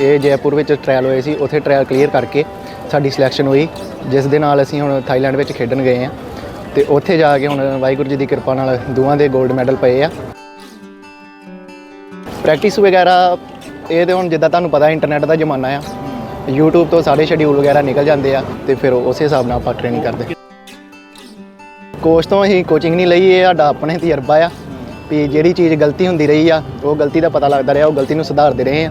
ਇਹ ਜੈਪੁਰ ਵਿੱਚ ਟ੍ਰਾਇਲ ਹੋਏ ਸੀ, ਉੱਥੇ ਟ੍ਰਾਇਲ ਕਲੀਅਰ ਕਰਕੇ ਸਾਡੀ ਸਿਲੈਕਸ਼ਨ ਹੋਈ, ਜਿਸ ਦੇ ਨਾਲ ਅਸੀਂ ਹੁਣ ਥਾਈਲੈਂਡ ਵਿੱਚ ਖੇਡਣ ਗਏ ਆ ਤੇ ਉੱਥੇ ਜਾ ਕੇ ਹੁਣ ਵਾਹਿਗੁਰੂ ਜੀ ਦੀ ਕਿਰਪਾ ਨਾਲ ਦੋਵਾਂ ਦੇ 골ਡ ਮੈਡਲ ਪਏ ਆ। ਪ੍ਰੈਕਟਿਸ ਵਗੈਰਾ, ਇਹ ਤੇ ਹੁਣ ਜਿੱਦਾਂ ਤੁਹਾਨੂੰ ਪਤਾ ਇੰਟਰਨੈਟ ਦਾ ਜ਼ਮਾਨਾ ਆ। YouTube ਤੋਂ ਸਾਰੇ ਸ਼ਡਿਊਲ ਵਗੈਰਾ ਨਿਕਲ ਜਾਂਦੇ ਆ ਤੇ ਫਿਰ ਉਸੇ ਹਿਸਾਬ ਨਾਲ ਆਪਾਂ ਟ੍ਰੇਨਿੰਗ ਕਰਦੇ। ਕੋਚ ਤੋਂ ਅਸੀਂ ਕੋਚਿੰਗ ਨਹੀਂ ਲਈ, ਇਹ ਸਾਡਾ ਆਪਣੇ ਤਜਰਬਾ ਆ। ਵੀ ਜਿਹੜੀ ਚੀਜ਼ ਗਲਤੀ ਹੁੰਦੀ ਰਹੀ ਆ, ਉਹ ਗਲਤੀ ਦਾ ਪਤਾ ਲੱਗਦਾ ਰਿਹਾ, ਉਹ ਗਲਤੀ ਨੂੰ ਸੁਧਾਰਦੇ ਰਹੇ ਆ।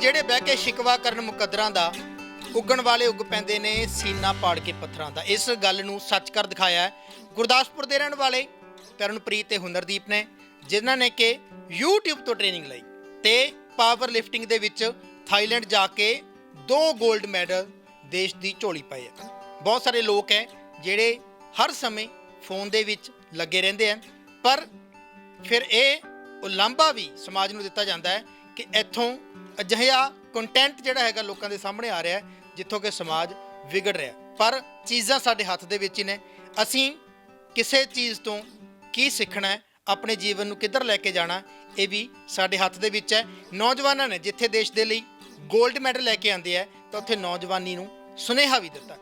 ਜਿਹੜੇ ਬਹਿ ਕੇ ਸ਼ਿਕਵਾ ਕਰਨ ਮੁਕੱਦਰਾਂ ਦਾ, ਉੱਗਣ ਵਾਲੇ ਉੱਗ ਪੈਂਦੇ ਨੇ ਸੀਨਾ ਪਾੜ ਕੇ ਪੱਥਰਾਂ ਦਾ। ਇਸ ਗੱਲ ਨੂੰ ਸੱਚ ਕਰ ਦਿਖਾਇਆ ਹੈ। ਗੁਰਦਾਸਪੁਰ ਦੇ ਰਹਿਣ ਵਾਲੇ ਤਰਨਪ੍ਰੀਤ ਤੇ ਹੁਨਰਦੀਪ ਨੇ, ਜਿਨ੍ਹਾਂ ਨੇ ਕਿ YouTube ਤੋਂ ਟ੍ਰੇਨਿੰਗ ਲਈ ਤੇ ਪਾਵਰ ਲਿਫਟਿੰਗ ਦੇ ਵਿੱਚ ਥਾਈਲੈਂਡ ਜਾ ਕੇ ਦੋ 골ਡ ਮੈਡਲ ਦੇਸ਼ ਦੀ ਝੋਲੀ ਪਾਏ ਆ ਬਹੁਤ ਸਾਰੇ ਲੋਕ ਹੈ ਜਿਹੜੇ ਹਰ ਸਮੇਂ ਫੋਨ ਦੇ ਵਿੱਚ ਲੱਗੇ ਰਹਿੰਦੇ ਆ ਪਰ ਫਿਰ ਇਹ ਉਲਾਂਭਾ ਵੀ ਸਮਾਜ ਨੂੰ ਦਿੱਤਾ ਜਾਂਦਾ ਹੈ ਕਿ ਇੱਥੋਂ ਅਜਿਹਾ ਕੰਟੈਂਟ ਜਿਹੜਾ ਹੈਗਾ ਲੋਕਾਂ ਦੇ ਸਾਹਮਣੇ ਆ ਰਿਹਾ ਹੈ, ਜਿੱਥੋਂ ਕਿ ਸਮਾਜ ਵਿਗੜ ਰਿਹਾ ਪਰ ਚੀਜ਼ਾਂ ਸਾਡੇ ਹੱਥ ਦੇ ਵਿੱਚ ਹੀ ਨੇ। ਅਸੀਂ ਕਿਸੇ ਚੀਜ਼ ਤੋਂ ਕੀ ਸਿੱਖਣਾ ਹੈ, ਆਪਣੇ ਜੀਵਨ ਨੂੰ ਕਿੱਧਰ ਲੈ ਕੇ ਜਾਣਾ ਇਹ ਵੀ ਸਾਡੇ ਹੱਥ ਦੇ ਵਿੱਚ ਹੈ। ਨੌਜਵਾਨਾਂ ਨੇ ਜਿੱਥੇ ਦੇਸ਼ ਦੇ ਲਈ 골ਡ ਮੈਡਲ ਲੈ ਕੇ ਆਂਦੇ ਆ, ਤਾਂ ਉੱਥੇ ਨੌਜਵਾਨੀ ਨੂੰ ਸੁਨੇਹਾ ਵੀ ਦਿੱਤਾ।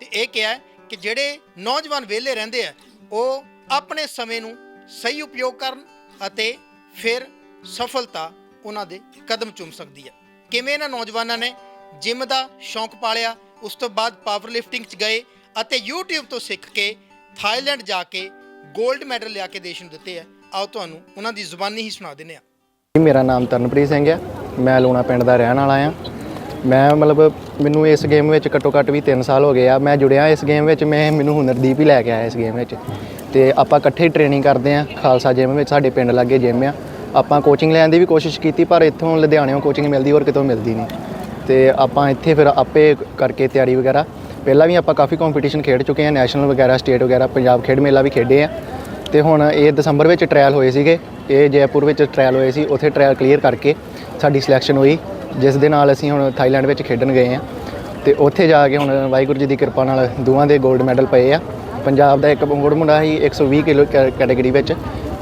ਤੇ ਇਹ ਕਿਹਾ ਕਿ ਜਿਹੜੇ ਨੌਜਵਾਨ ਵਿਹਲੇ ਰਹਿੰਦੇ ਆ, ਉਹ ਆਪਣੇ ਸਮੇਂ ਨੂੰ ਸਹੀ ਉਪਯੋਗ ਕਰਨ ਅਤੇ ਫਿਰ ਸਫਲਤਾ ਉਹਨਾਂ ਦੇ ਕਦਮ ਚੁੰਮ ਸਕਦੀ ਹੈ। ਕਿਵੇਂ ਇਹਨਾਂ ਨੌਜਵਾਨਾਂ ਨੇ ਜਿਮ ਦਾ ਸ਼ੌਂਕ ਪਾਲਿਆ, ਉਸ ਤੋਂ ਬਾਅਦ ਪਾਵਰ ਲਿਫਟਿੰਗ 'ਚ ਗਏ ਅਤੇ YouTube ਤੋਂ ਸਿੱਖ ਕੇ ਥਾਈਲੈਂਡ ਜਾ ਕੇ 골ਡ ਮੈਡਲ ਲਿਆ ਕੇ ਦੇਸ਼ ਨੂੰ ਦਿੱਤੇ ਆ ਆਓ ਤੁਹਾਨੂੰ ਉਹਨਾਂ ਦੀ ਜ਼ੁਬਾਨੀ ਹੀ ਸੁਣਾ ਦਿੰਦੇ ਆ ਮੇਰਾ ਨਾਮ ਤਰਨਪ੍ਰੀਤ ਸਿੰਘ ਹੈ। ਮੈਂ ਲੂਣਾ ਪਿੰਡ ਦਾ ਰਹਿਣ ਵਾਲਾ ਆ ਮੈਂ ਮਤਲਬ ਮੈਨੂੰ ਇਸ ਗੇਮ ਵਿੱਚ ਘੱਟੋ ਘੱਟ ਵੀ 3 ਸਾਲ ਹੋ ਗਏ ਆ। ਮੈਂ ਜੁੜਿਆ ਇਸ ਗੇਮ ਵਿੱਚ, ਮੈਂ ਮੈਨੂੰ ਹੁਨਰਦੀਪ ਹੀ ਲੈ ਕੇ ਆਇਆ ਇਸ ਗੇਮ ਵਿੱਚ। ਤੇ ਆਪਾਂ ਇਕੱਠੇ ਟ੍ਰੇਨਿੰਗ ਕਰਦੇ ਆ ਖਾਲਸਾ ਜਿਮ ਵਿੱਚ ਸਾਡੇ ਪਿੰਡ ਲਾਗੇ ਜਿਮ ਆ। ਆਪਾਂ ਕੋਚਿੰਗ ਲੈਣ ਦੀ ਵੀ ਕੋਸ਼ਿਸ਼ ਕੀਤੀ, ਪਰ ਇੱਥੋਂ ਲੁਧਿਆਣਿਓਂ ਕੋਚਿੰਗ ਮਿਲਦੀ ਹੋਰ ਕਿਤੋਂ ਮਿਲਦੀ ਨਹੀਂ। ਤੇ ਆਪਾਂ ਇੱਥੇ ਫਿਰ ਆਪੇ ਕਰਕੇ ਤਿਆਰੀ ਵਗੈਰਾ। ਪਹਿਲਾਂ ਵੀ ਆਪਾਂ ਕਾਫੀ ਕੰਪੀਟੀਸ਼ਨ ਖੇਡ ਚੁੱਕੇ ਆ ਨੈਸ਼ਨਲ ਵਗੈਰਾ ਸਟੇਟ ਵਗੈਰਾ, ਪੰਜਾਬ ਖੇਡ ਮੇਲਾ ਵੀ ਖੇਡੇ ਆ ਤੇ ਹੁਣ ਇਹ ਦਸੰਬਰ ਵਿੱਚ ਟ੍ਰਾਇਲ ਹੋਏ ਸੀਗੇ, ਇਹ ਜੈਪੁਰ ਵਿੱਚ ਟ੍ਰਾਇਲ ਹੋਏ ਸੀ, ਉੱਥੇ ਟ੍ਰਾਇਲ ਕਲੀਅਰ ਕਰਕੇ ਸਾਡੀ ਸਿਲੈਕਸ਼ਨ ਹੋਈ, ਜਿਸ ਦੇ ਨਾਲ ਅਸੀਂ ਹੁਣ ਥਾਈਲੈਂਡ ਵਿੱਚ ਖੇਡਣ ਗਏ ਆ ਤੇ ਉੱਥੇ ਜਾ ਕੇ ਹੁਣ ਵਾਹਿਗੁਰੂ ਜੀ ਦੀ ਕਿਰਪਾ ਨਾਲ ਦੋਵਾਂ ਦੇ 골ਡ ਮੈਡਲ ਪਏ ਆ। ਪੰਜਾਬ ਦਾ ਇੱਕ ਮੁੰਡਾ ਮੁੰਡਾ ਸੀ 120 ਕਿਲੋ ਕੈਟਾਗਰੀ ਵਿੱਚ,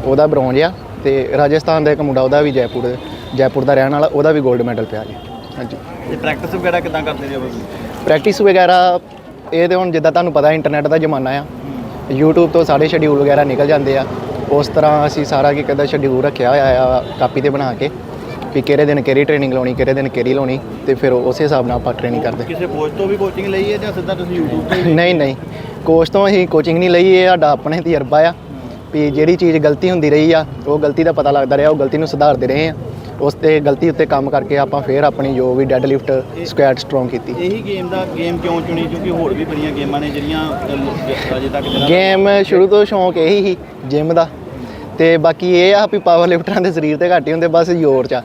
ਉਹਦਾ ਬ੍ਰੌਂਜ ਆ। ਤੇ ਰਾਜਸਥਾਨ ਦਾ ਇੱਕ ਮੁੰਡਾ ਉਹਦਾ ਵੀ ਜੈਪੁਰ ਜੈਪੁਰ ਦਾ ਰਹਿਣ ਵਾਲਾ ਉਹਦਾ ਵੀ 골ਡ ਮੈਡਲ ਪਿਆ ਜੀ। ਹਾਂਜੀ। ਤੇ ਪ੍ਰੈਕਟਿਸ ਵਗੈਰਾ ਕਿਦਾਂ ਕਰਦੇ ਹੋ ਪ੍ਰੈਕਟਿਸ ਵਗੈਰਾ ਇਹ ਤੇ ਹੁਣ ਜਿੱਦਾਂ ਤੁਹਾਨੂੰ ਪਤਾ ਇੰਟਰਨੈਟ ਦਾ ਜ਼ਮਾਨਾ ਆ। YouTube ਤੋਂ ਸਾਰੇ ਸ਼ਡਿਊਲ ਵਗੈਰਾ ਨਿਕਲ ਜਾਂਦੇ ਆ। ਉਸ ਤਰ੍ਹਾਂ ਅਸੀਂ ਸਾਰਾ ਕੀ ਕਦਾ ਸ਼ਡਿਊਲ ਰੱਖਿਆ ਹੋਇਆ ਆ ਕਾਪੀ ਤੇ ਬਣਾ ਕੇ ਵੀ ਕਿਹੜੇ ਦਿਨ ਕਿਹੜੀ ਟ੍ਰੇਨਿੰਗ ਲਾਉਣੀ ਕਿਹੜੇ ਦਿਨ ਕਿਹੜੀ ਲਾਉਣੀ ਤੇ ਫਿਰ ਉਸੇ ਹਿਸਾਬ ਨਾਲ ਆਪਾਂ ਟ੍ਰੇਨਿੰਗ ਕਰਦੇ। ਕਿਸੇ ਕੋਚ ਤੋਂ ਵੀ ਕੋਚਿੰਗ ਲਈ ਹੈ ਜਾਂ ਸਿੱਧਾ ਤੁਸੀਂ YouTube ਤੋਂ ਨਹੀਂ ਨਹੀਂ। ਕੋਚ ਤੋਂ ਅਸੀਂ ਕੋਚਿੰਗ ਨਹੀਂ ਲਈ ਇਹ ਸਾਡਾ ਆਪਣੇ ਤਜਰਬਾ ਆ। ਵੀ ਜਿਹੜੀ ਚੀਜ਼ ਗਲਤੀ ਹੁੰਦੀ ਰਹੀ ਆ ਉਹ ਗਲਤੀ ਦਾ ਪਤਾ ਲੱਗਦਾ ਰਿਹਾ ਉਹ ਗਲਤੀ ਨੂੰ ਸੁਧਾਰਦੇ ਰਹੇ ਆ। ਉਸ ਤੇ ਗਲਤੀ ਉੱਤੇ ਕੰਮ ਕਰਕੇ ਆਪਾਂ ਫੇਰ ਆਪਣੀ ਜੋ ਵੀ ਡੈਡ ਲਿਫਟ ਸਕੁਐਟ ਸਟਰੋਂਗ ਕੀਤੀ। ਇਹੀ ਗੇਮ ਦਾ ਗੇਮ ਕਿਉਂ ਚੁਣੀ? ਕਿਉਂਕਿ ਹੋਰ ਵੀ ਬੜੀਆਂ ਗੇਮਾਂ ਨੇ ਜਿਹੜੀਆਂ ਅਜੇ ਤੱਕ ਜਿਹੜਾ ਗੇਮ ਸ਼ੁਰੂ ਤੋਂ ਸ਼ੌਂਕ ਇਹੀ ਸੀ ਜਿਮ ਦਾ। ਤੇ ਬਾਕੀ ਇਹ ਆ ਵੀ ਪਾਵਰ ਲਿਫਟਰਾਂ ਦੇ ਸਰੀਰ ਤੇ ਘੱਟ ਹੁੰਦੇ ਬਸ ਜ਼ੋਰ ਚ।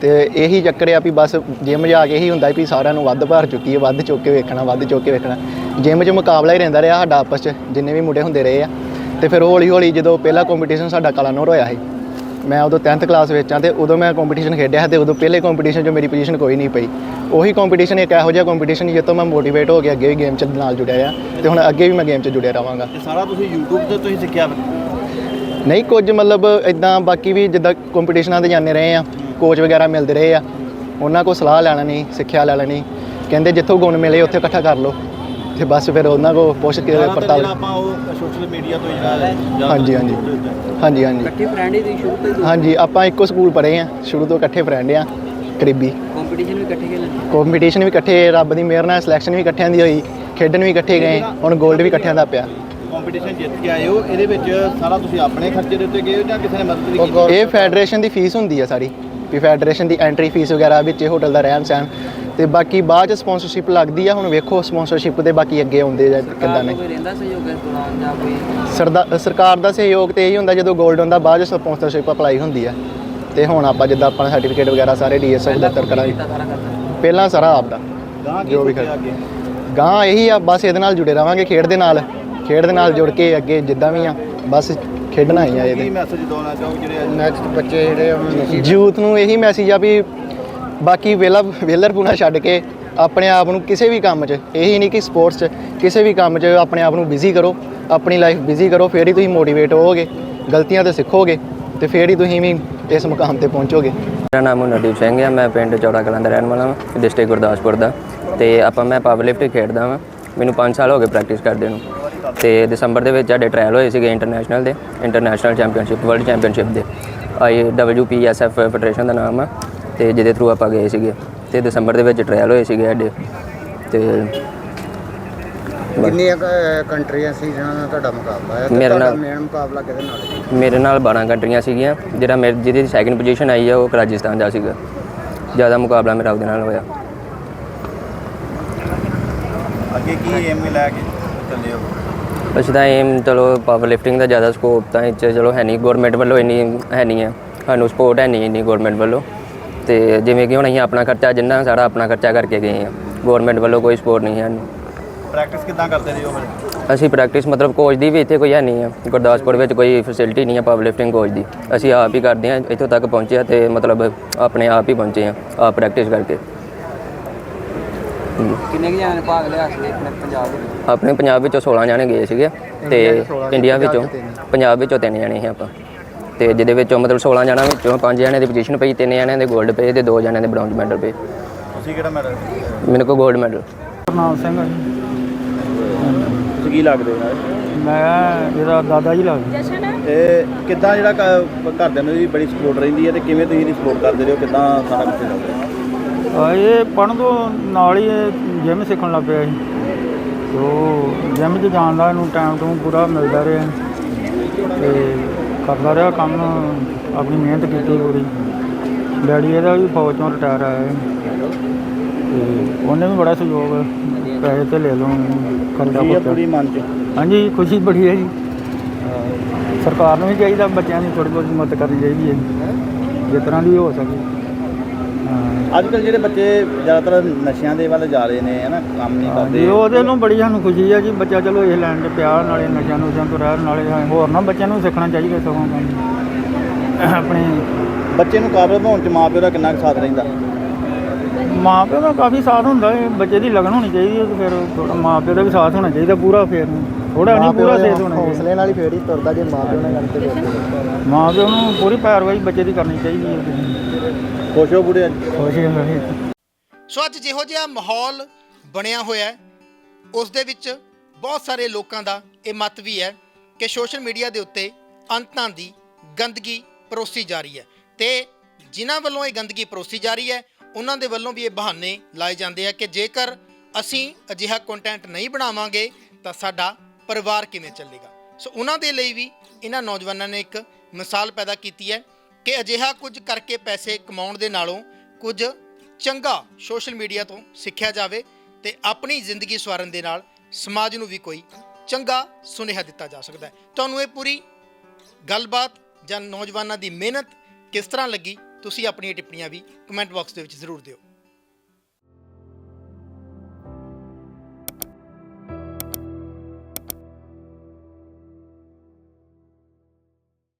ਤੇ ਇਹੀ ਚੱਕਰ ਆ ਵੀ ਬਸ ਜਿਮ ਜਾ ਕੇ ਇਹੀ ਹੁੰਦਾ ਵੀ ਸਾਰਿਆਂ ਨੂੰ ਵੱਧ ਭਾਰ ਚੁੱਕੀ ਹੈ ਵੱਧ ਚੁੱਕ ਕੇ ਵੇਖਣਾ ਵੱਧ ਚੁੱਕ ਕੇ ਵੇਖਣਾ। ਜਿਮ 'ਚ ਮੁਕਾਬਲਾ ਹੀ ਰਹਿੰਦਾ ਰਿਹਾ ਸਾਡਾ ਆਪਸ 'ਚ ਜਿੰਨੇ ਵੀ ਮੁੰਡੇ ਹੁੰਦੇ ਰਹੇ ਆ। ਤੇ ਫਿਰ ਹੌਲੀ ਹੌਲੀ ਜਦੋਂ ਪਹਿਲਾ ਕੰਪੀਟੀਸ਼ਨ ਸਾਡਾ ਕਲਾਨੌਰ ਹੋਇਆ ਸੀ ਮੈਂ ਉਦੋਂ 10th ਕਲਾਸ ਵਿੱਚ ਆ ਤੇ ਉਦੋਂ ਮੈਂ ਕੰਪੀਟੀਸ਼ਨ ਖੇਡਿਆ ਤੇ ਉਦੋਂ ਪਹਿਲੇ ਕੰਪੀਟੀਸ਼ਨ 'ਚ ਮੇਰੀ ਪੋਜੀਸ਼ਨ ਕੋਈ ਨਹੀਂ ਪਈ। ਉਹੀ ਕੰਪੀਟੀਸ਼ਨ ਇੱਕ ਇਹੋ ਜਿਹਾ ਕੰਪੀਟੀਸ਼ਨ ਜਿੱਤੋਂ ਮੈਂ ਮੋਟੀਵੇਟ ਹੋ ਕੇ ਅੱਗੇ ਵੀ ਗੇਮ 'ਚ ਨਾਲ ਜੁੜਿਆ ਆ ਤੇ ਹੁਣ ਅੱਗੇ ਵੀ ਮੈਂ ਗੇਮ 'ਚ ਜੁੜਿਆ ਰਵਾਂਗਾ ਤੇ ਸਾਰਾ ਤੁਸੀਂ YouTube ਤੋਂ ਤੁਸੀਂ ਸਿੱਖਿਆ? ਨਹੀਂ ਕੁਝ ਮਤਲਬ ਇਦਾਂ ਬਾਕੀ ਵੀ ਜਿੱਦਾਂ ਕੰਪੀਟੀਸ਼ਨਾਂ ਤੇ ਜਾਂਦੇ ਰਹੇ ਆ ਕੋਚ ਵਗੈਰਾ ਮਿਲਦੇ ਰਹੇ ਆ ਉਹਨਾਂ ਕੋਲ ਸਲਾਹ ਲੈਣੀ ਸਿੱਖਿਆ ਲੈ ਲੈਣੀ ਕਹਿੰਦੇ ਜਿੱਥੋਂ ਗੁਣ ਮਿਲੇ ਉੱਥੇ ਇਕੱਠਾ ਕਰ ਲਓ। ਤੇ ਬਸ ਫਿਰ ਉਹਨਾਂ ਕੋਲ ਪੁੱਛ ਕੇ ਪੜਤਾਲ ਆਪਾਂ ਉਹ ਸੋਸ਼ਲ ਮੀਡੀਆ ਤੋਂ ਜਿਹੜਾ ਹਾਂਜੀ, ਹਾਂਜੀ। ਹਾਂਜੀ ਹਾਂਜੀ। ਇਕੱਠੇ ਫਰੈਂਡ ਹੀ ਸ਼ੁਰੂ ਤੋਂ ਹੀ ਹਾਂਜੀ ਆਪਾਂ ਇੱਕੋ ਸਕੂਲ ਪੜ੍ਹੇ ਆ ਸ਼ੁਰੂ ਤੋਂ ਇਕੱਠੇ ਫਰੈਂਡ ਆ ਕਰੀਬੀ। ਕੰਪੀਟੀਸ਼ਨ ਵੀ ਇਕੱਠੇ ਖੇਲਣ ਕੰਪੀਟੀਸ਼ਨ ਵੀ ਇਕੱਠੇ ਰੱਬ ਦੀ ਮਿਹਰ ਨਾਲ ਸਿਲੈਕਸ਼ਨ ਵੀ ਇਕੱਠਿਆਂ ਦੀ ਹੋਈ ਖੇਡਣ ਵੀ ਇਕੱਠੇ ਗਏ ਹੁਣ 골ਡ ਵੀ ਇਕੱਠਿਆਂ ਦਾ ਪਿਆ। ਕੰਪੀਟੀਸ਼ਨ ਜਿੱਤ ਕੇ ਆਏ ਹੋ ਇਹਦੇ ਵਿੱਚ ਸਾਰਾ ਤੁਸੀਂ ਆਪਣੇ ਖਰਚੇ ਦੇ ਉੱਤੇ ਗਏ ਹੋ ਜਾਂ ਕਿਸੇ ਨੇ ਮਦਦ ਵੀ ਕੀਤੀ? ਇਹ ਫੈਡਰੇਸ਼ਨ ਦੀ ਫੀਸ ਹੁੰਦੀ ਆ ਸਾਰੀ ਵੀ ਫੈਡਰੇਸ਼ਨ ਦੀ ਐਂਟਰੀ ਫੀਸ ਵਗੈਰਾ ਵਿੱਚ ਹੋਟਲ ਦਾ ਰਹਿਣ ਸਹਿਣ ਤੇ ਬਾਕੀ ਬਾਅਦ ਚ ਸਪਾਂਸਰਸ਼ਿਪ ਲੱਗਦੀ ਆ ਹੁਣ ਵੇਖੋ ਸਪਾਂਸਰਸ਼ਿਪ ਦੇ ਬਾਕੀ ਅੱਗੇ ਆਉਂਦੇ ਜਾਂ ਕਿੱਦਾਂ ਨੇ। ਕੋਈ ਰਹਿੰਦਾ ਸਹਿਯੋਗ ਇਸ ਦੌਰਾਨ ਜਾਂ ਕੋਈ ਸਰਦਾ ਸਰਕਾਰ ਦਾ ਸਹਿਯੋਗ ਤੇ ਇਹੀ ਹੁੰਦਾ ਜਦੋਂ 골ਡ ਹੁੰਦਾ ਬਾਅਦ ਚ ਸਪਾਂਸਰਸ਼ਿਪ ਅਪਲਾਈ ਹੁੰਦੀ ਆ। ਤੇ ਹੁਣ ਆਪਾਂ ਜਿੱਦਾਂ ਆਪਾਂ ਸਰਟੀਫਿਕੇਟ ਵਗੈਰਾ ਸਾਰੇ ਡੀਐਸਐਫ ਦਫ਼ਤਰ ਕਰਾਂਗੇ। ਪਹਿਲਾਂ ਸਾਰਾ ਆਪਦਾ। ਗਾਂ ਕੀ ਜੋ ਵੀ ਗਾਂ ਇਹੀ ਆ ਬਸ ਇਹਦੇ ਨਾਲ ਜੁੜੇ ਰਵਾਂਗੇ ਖੇਡ ਦੇ ਨਾਲ। ਖੇਡ ਦੇ ਨਾਲ ਜੁੜ ਕੇ ਅੱਗੇ ਜਿੱਦਾਂ ਵੀ ਆ ਬਸ ਖੇਡਣਾ ਹੀ ਆ ਕੀ ਇਹਦੇ ਮੈਸੇਜ ਦੇਣਾ ਚਾਹੋਗੇ ਜਿਹੜੇ ਨੈਕਸਟ ਬੱਚੇ ਜਿਹੜੇ ਯੂਥ ਨੂੰ ਇਹੀ ਮੈਸੇਜ ਆ ਵੀ ਬਾਕੀ ਵੇਲਾ ਵੇਲਰਪੂਣਾ ਛੱਡ ਕੇ ਆਪਣੇ ਆਪ ਨੂੰ ਕਿਸੇ ਵੀ ਕੰਮ 'ਚ, ਇਹੀ ਨਹੀਂ ਕਿ ਸਪੋਰਟਸ 'ਚ, ਕਿਸੇ ਵੀ ਕੰਮ 'ਚ ਆਪਣੇ ਆਪ ਨੂੰ ਬਿਜ਼ੀ ਕਰੋ, ਆਪਣੀ ਲਾਈਫ ਬਿਜ਼ੀ ਕਰੋ, ਫੇਰ ਹੀ ਤੁਸੀਂ ਮੋਟੀਵੇਟ ਹੋਵੋਗੇ, ਗਲਤੀਆਂ ਤੋਂ ਸਿੱਖੋਗੇ ਤੇ ਫੇਰ ਹੀ ਤੁਸੀਂ ਵੀ ਇਸ ਮੁਕਾਮ ਤੇ ਪਹੁੰਚੋਗੇ। ਮੇਰਾ ਨਾਮ ਨਦੀਪ ਸਿੰਘ ਹੈ ਮੈਂ ਪਿੰਡ ਚੌੜਾ ਕਲਾਂ ਦਾ ਰਹਿਣ ਵਾਲਾ ਹਾਂ ਡਿਸਟ੍ਰਿਕਟ ਗੁਰਦਾਸਪੁਰ ਦਾ। ਤੇ ਆਪਾਂ ਮੈਂ ਪਾਵਰ ਲਿਫਟ ਖੇਡਦਾ ਹਾਂ ਮੈਨੂੰ 5 ਸਾਲ ਹੋ ਗਏ ਪ੍ਰੈਕਟਿਸ ਕਰਦੇ ਨੂੰ। ਤੇ ਦਸੰਬਰ ਦੇ ਵਿੱਚ ਸਾਡੇ ਟ੍ਰਾਇਲ ਹੋਏ ਸੀਗੇ ਇੰਟਰਨੈਸ਼ਨਲ ਦੇ ਇੰਟਰਨੈਸ਼ਨਲ ਚੈਂਪੀਅਨਸ਼ਿਪ ਵਰਲਡ ਚੈਂਪੀਅਨਸ਼ਿਪ ਦੇ। ਆਈ WPSF ਫੈਡਰੇਸ਼ਨ ਦਾ ਨਾਮ ਆ। ਤੇ ਜਿਹਦੇ ਥਰੂ ਆਪਾਂ ਗਏ ਸੀਗੇ ਤੇ ਦਸੰਬਰ ਦੇ ਵਿੱਚ ਟ੍ਰਾਇਲ ਹੋਏ ਸੀਗੇ ਸਾਡੇ ਤੇ ਕਿੰਨੀਆਂ ਕੰਟਰੀਆਂ ਸੀ ਜਿਨ੍ਹਾਂ ਨਾਲ ਤੁਹਾਡਾ ਮੁਕਾਬਲਾ ਹੈ ਮੇਰੇ ਤੁਹਾਡਾ ਨਾਲ- ਮੇਨ ਮੁਕਾਬਲਾ ਕਿਹਦੇ ਨਾਲ ਸੀ? ਮੇਰੇ ਨਾਲ 12 ਕੰਟਰੀਆਂ ਸੀਗੀਆਂ ਜਿਹੜਾ ਮੇਰੇ ਜਿਹਦੀ ਸੈਕਿੰਡ ਪੋਜੀਸ਼ਨ ਆਈ ਆ ਉਹ ਰਾਜਸਥਾਨ ਦਾ ਸੀਗਾ। ਜ਼ਿਆਦਾ ਮੁਕਾਬਲਾ ਮੇਰਾ ਉਹਦੇ ਨਾਲ ਹੋਇਆ। ਅੱਗੇ ਕੀ ਏਮ ਲੈ ਕੇ ਚੱਲੇ ਹੋ? ਅਸੀਂ ਤਾਂ ਏਮ ਚਲੋ ਪਾਵਰ ਲਿਫਟਿੰਗ ਦਾ ਜ਼ਿਆਦਾ ਸਕੋਪ ਤਾਂ ਇਹ 'ਚ ਚਲੋ ਹੈ ਨਹੀਂ ਗਵਰਨਮੈਂਟ ਵੱਲੋਂ ਇੰਨੀ ਹੈ ਨਹੀਂ ਹੈ ਸਾਨੂੰ ਸਪੋਰਟ ਹੈ ਨਹੀਂ ਇੰਨੀ ਗਵਰਨਮੈਂਟ ਵੱਲੋਂ। ਤੇ ਜਿਵੇਂ ਕਿ ਹੁਣ ਅਸੀਂ ਆਪਣਾ ਖਰਚਾ ਜਿੰਨਾ ਸਾਰਾ ਆਪਣਾ ਖਰਚਾ ਕਰਕੇ ਗਏ ਆ ਗਵਰਨਮੈਂਟ ਵੱਲੋਂ ਕੋਈ ਸਪੋਰਟ ਨਹੀਂ ਹੈ ਸਾਨੂੰ। ਪ੍ਰੈਕਟਿਸ ਕਿੱਦਾਂ ਕਰਦੇ ਰਹੇ ਹੋ ਫਿਰ? ਅਸੀਂ ਪ੍ਰੈਕਟਿਸ ਮਤਲਬ ਕੋਚ ਦੀ ਵੀ ਇੱਥੇ ਕੋਈ ਹੈ ਨਹੀਂ ਹੈ ਗੁਰਦਾਸਪੁਰ ਵਿੱਚ ਕੋਈ ਫੈਸਿਲਿਟੀ ਨਹੀਂ ਹੈ ਪਾਵਰ ਲਿਫਟਿੰਗ ਕੋਚ ਦੀ। ਅਸੀਂ ਆਪ ਹੀ ਕਰਦੇ ਹਾਂ ਇੱਥੋਂ ਤੱਕ ਪਹੁੰਚੇ ਹਾਂ ਤੇ ਮਤਲਬ ਆਪਣੇ ਆਪ ਹੀ ਪਹੁੰਚੇ ਹਾਂ ਆਪ ਪ੍ਰੈਕਟਿਸ ਕਰਕੇ। ਕਿੰਨੇ ਕੁ ਜਾਣੇ ਭਾਗ ਲਿਆ ਸੀ ਆਪਣੇ ਪੰਜਾਬ ਦੇ ਵਿੱਚ? ਆਪਣੇ ਪੰਜਾਬ ਵਿੱਚੋਂ 16 ਜਾਣੇ ਗਏ ਸੀਗੇ ਤੇ ਇੰਡੀਆ 'ਚ 16 ਇੰਡੀਆ ਪੰਜਾਬ ਵਿੱਚੋਂ। ਪੰਜਾਬ ਵਿੱਚੋਂ ਤਿੰਨ ਜਾਣੇ ਸੀ ਆਪਾਂ। ਤੇ ਜਿਹਦੇ ਵਿੱਚੋਂ ਮਤਲਬ 16 ਜਣਾਂ ਵਿੱਚੋਂ ਪੰਜ ਜਣਿਆਂ ਦੀ ਪੋਜੀਸ਼ਨ ਪਈ ਤਿੰਨ ਜਣਿਆਂ ਦੇ 골ਡ ਪਏ ਤੇ ਦੋ ਜਣਿਆਂ ਦੇ ਬ੍ਰੌਂਜ਼ ਮੈਡਲ ਪਏ। ਤੁਸੀਂ ਕਿਹੜਾ ਮੈਡਲ ਮੈਨੂੰ ਕੋਲ 골ਡ ਮੈਡਲ ਨਾਮ ਸਿੰਘ ਜੀ। ਤੁਸੀਂ ਕੀ ਲੱਗਦੇ ਹੋ? ਮੈਂ ਇਹਦਾ ਦਾਦਾ ਜੀ ਲੱਗਦਾ। ਤੇ ਕਿੱਦਾਂ ਜਿਹੜਾ ਕ- ਘਰਦਿਆਂ ਨੂੰ ਵੀ ਬੜੀ ਸਪੋਰਟ ਰਹਿੰਦੀ ਹੈ ਤੇ ਕਿਵੇਂ ਤੁਸੀਂ ਇਹਦੀ ਸਪੋਰਟ ਕਰਦੇ ਰਹੇ ਹੋ? ਕਿੱਦਾਂ ਸਾਰਾ ਕੁਝ ਚੱਲਦਾ ਆ ਇਹ ਪੜ੍ਹਨ ਤੋਂ ਨਾਲ ਹੀ ਜਿਮ ਸਿੱਖਣ ਲੱਗ ਪਿਆ ਸੀ ਤੇ ਉਹ ਜਿਮ 'ਚ ਜਾਣ ਦਾ ਇਹਨੂੰ ਟਾਈਮ ਤੋਂ ਪੂਰਾ ਮਿਲਦਾ ਰਿਹਾ। ਤੇ ਕਰਦਾ ਰਿਹਾ ਕੰਮ ਆਪਣੀ ਮਿਹਨਤ ਕੀਤੀ ਪੂਰੀ। ਡੈਡੀ ਇਹਦਾ ਵੀ ਫੌਜ ਤੋਂ ਰਿਟਾਇਰ ਆਇਆ ਹੈ ਤੇ ਉਹਨੇ ਵੀ ਬੜਾ ਸਹਿਯੋਗ ਪੈਸੇ ਤੇ ਲੈ ਲਓ ਹੈ ਪੁੱਤ ਪੂਰੀ ਮਨ ਚ? ਹਾਂਜੀ ਖੁਸ਼ੀ ਬੜੀ ਹੈ ਜੀ। ਸਰਕਾਰ ਨੂੰ ਵੀ ਚਾਹੀਦਾ ਬੱਚਿਆਂ ਦੀ ਥੋੜ੍ਹੀ ਬਹੁਤੀ ਮਦਦ ਕਰਨੀ ਚਾਹੀਦੀ ਹੈ। ਜਿਸ ਤਰ੍ਹਾਂ ਦੀ ਹੋ ਸਕੇ। ਅੱਜ ਕੱਲ ਜਿਹੜੇ ਬੱਚੇ ਜ਼ਿਆਦਾਤਰ ਨਸ਼ਿਆਂ ਦੇ ਵੱਲ ਜਾ ਰਹੇ ਨੇ ਹਨਾ ਕੰਮ ਨਹੀਂ ਜੀ ਕਰਦੇ। ਉਹਦੇ ਨੂੰ ਬੜੀ ਸਾਨੂੰ ਖੁਸ਼ੀ ਹੈ ਜੀ ਬੱਚਾ ਚਲੋ ਇਹ ਲਾਈਨ ਤੇ ਪਿਆ ਨਾਲੇ ਨਸ਼ਿਆਂ ਨੁਸ਼ਿਆਂ ਤੋਂ ਰਹਿਣ ਨਾਲੇ ਹੋਰ ਨਾ ਬੱਚਿਆਂ ਨੂੰ ਸਿੱਖਣਾ ਚਾਹੀਦਾ ਸਗੋਂ ਕੰਮ। ਆਪਣੇ ਬੱਚੇ ਨੂੰ ਕਾਬਲ ਬਣਾਉਣ ਚ ਮਾਂ ਪਿਓ ਦਾ ਕਿੰਨਾ ਕੁ ਸਾਥ ਰਹਿੰਦਾ? ਮਾਂ ਪਿਓ ਦਾ ਕਾਫੀ ਸਾਥ ਹੁੰਦਾ ਹੈ ਬੱਚੇ ਦੀ ਲਗਨ ਹੋਣੀ ਚਾਹੀਦੀ ਹੈ ਤੇ ਫਿਰ ਥੋੜਾ ਮਾਂ ਪਿਓ ਦਾ ਵੀ ਸਾਥ ਹੋਣਾ ਚਾਹੀਦਾ ਪੂਰਾ ਫਿਰ। ਥੋੜਾ ਨਹੀਂ ਪੂਰਾ ਸਾਥ ਹੋਣਾ ਚਾਹੀਦਾ ਹੌਸਲੇ ਨਾਲ ਹੀ ਫੇਰ ਹੀ ਤੁਰਦਾ ਜੇ ਮਾਂ ਪਿਓ ਨਾਲ ਗੱਲ ਤੇ ਮਾਂ ਪਿਓ ਨੂੰ ਪੂਰੀ ਪੈਰਵਾਈ ਬੱਚੇ ਦੀ ਕਰਨੀ ਚਾਹੀਦੀ ਹੈ ਖੁਸ਼ ਹੋ ਬੁੜੇ ਅੱਜ ਖੁਸ਼ੀ ਹੋਣੀ। ਸੋ ਅੱਜ ਜਿਹੋ ਜਿਹਾ ਮਾਹੌਲ ਬਣਿਆ ਹੋਇਆ ਹੈ ਉਸ ਦੇ ਵਿੱਚ ਬਹੁਤ ਸਾਰੇ ਲੋਕਾਂ ਦਾ ਇਹ ਮਤ ਵੀ ਹੈ ਕਿ ਸੋਸ਼ਲ ਮੀਡੀਆ ਦੇ ਉੱਤੇ ਅੰਤਾਂ ਦੀ ਗੰਦਗੀ ਪਰੋਸੀ ਜਾ ਰਹੀ ਹੈ ਤੇ ਜਿਨ੍ਹਾਂ ਵੱਲੋਂ ਇਹ ਗੰਦਗੀ ਪਰੋਸੀ ਜਾ ਰਹੀ ਹੈ ਉਹਨਾਂ ਦੇ ਵੱਲੋਂ ਵੀ ਇਹ ਬਹਾਨੇ ਲਾਏ ਜਾਂਦੇ ਆ ਕਿ ਜੇਕਰ ਅਸੀਂ ਅਜਿਹਾ ਕੰਟੈਂਟ ਨਹੀਂ ਬਣਾਵਾਂਗੇ ਤਾਂ ਸਾਡਾ ਪਰਿਵਾਰ ਕਿਵੇਂ ਚੱਲੇਗਾ। ਸੋ ਉਹਨਾਂ ਦੇ ਲਈ ਵੀ ਇਹਨਾਂ ਨੌਜਵਾਨਾਂ ਨੇ ਇੱਕ ਮਿਸਾਲ ਪੈਦਾ ਕੀਤੀ ਹੈ ਕਿ ਅਜਿਹਾ ਕੁਝ ਕਰਕੇ ਪੈਸੇ ਕਮਾਉਣ ਦੇ ਨਾਲੋਂ ਕੁਝ ਚੰਗਾ ਸੋਸ਼ਲ ਮੀਡੀਆ ਤੋਂ ਸਿੱਖਿਆ ਜਾਵੇ ਤੇ ਆਪਣੀ ਜ਼ਿੰਦਗੀ ਸਵਾਰਨ ਦੇ ਨਾਲ ਸਮਾਜ ਨੂੰ ਵੀ ਕੋਈ ਚੰਗਾ ਸੁਨੇਹਾ ਦਿੱਤਾ ਜਾ ਸਕਦਾ ਹੈ। ਤੁਹਾਨੂੰ ਇਹ ਪੂਰੀ ਗੱਲਬਾਤ ਜਾਂ ਨੌਜਵਾਨਾਂ ਦੀ ਮਿਹਨਤ ਕਿਸ ਤਰ੍ਹਾਂ ਲੱਗੀ, ਤੁਸੀਂ ਆਪਣੀਆਂ ਟਿੱਪਣੀਆਂ ਵੀ ਕਮੈਂਟ ਬਾਕਸ ਦੇ ਵਿੱਚ ਜ਼ਰੂਰ ਦਿਓ।